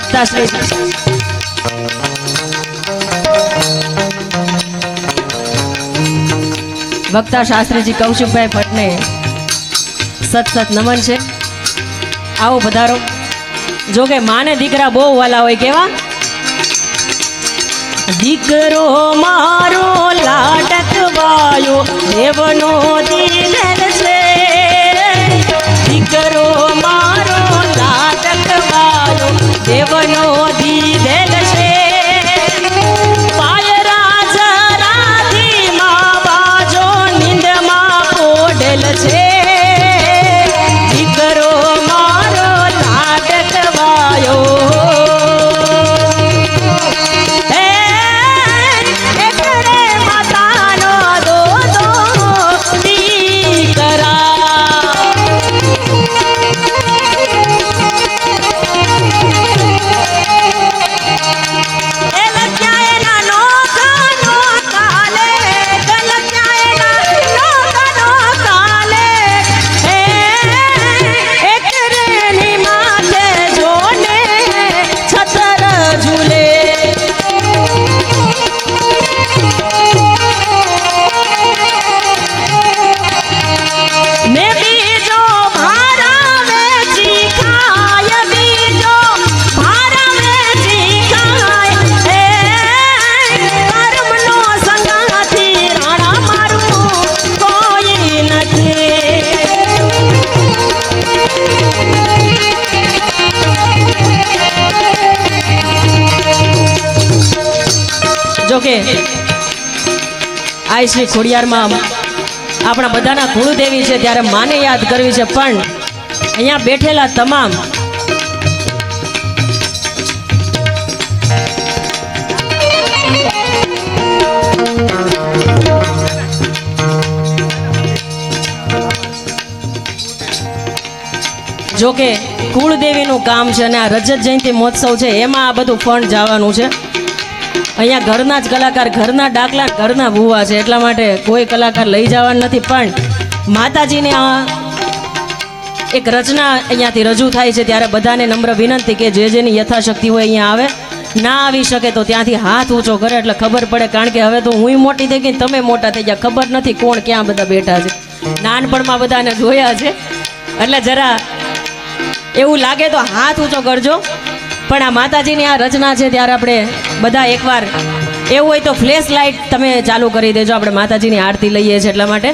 શ્રી વક્તા શાસ્ત્રીજી કૌશિકભાઈ ભટ્ટને સત સત નમન છે. આવો પધારો. જો કે માને દીકરા બહુ વાલા હોય કેવા? દીકરો મારો લાડકવાયો દેવનો દીકરો મારો આઈ શ્રી ખોડિયારમાં આપણા બધાના કુળદેવી છે ત્યારે માને યાદ કરવી છે, પણ અહીંયા બેઠેલા તમામ જોકે કુળદેવીનું કામ છે અને આ રજત જયંતિ મહોત્સવ છે, એમાં આ બધું ફંડ જવાનું છે. અહીંયા ઘરના જ કલાકાર, ઘરના ડાકલા, ઘરના ભૂવા છે. એટલા માટે કોઈ કલાકાર લઈ જવાના નથી, પણ માતાજીને આ એક રચના અહીંયાથી રજૂ થાય છે. ત્યારે બધાને નમ્ર વિનંતી કે જે જેની યથાશક્તિ હોય અહીંયા આવે. ના આવી શકે તો ત્યાંથી હાથ ઊંચો કરે, એટલે ખબર પડે. કારણ કે હવે તો હું મોટી થઈ ગઈ તમે મોટા થઈ ગયા. ખબર નથી કોણ ક્યાં બધા બેઠા છે. નાનપણમાં બધાને જોયા છે. એટલે જરા એવું લાગે તો હાથ ઊંચો કરજો. પણ આ માતાજીની આ રચના છે ત્યારે આપણે બધા એકવાર એવું હોય તો ફ્લેશ લાઇટ તમે ચાલુ કરી દેજો. આપણે માતાજીની આરતી લઈએ છીએ એટલા માટે.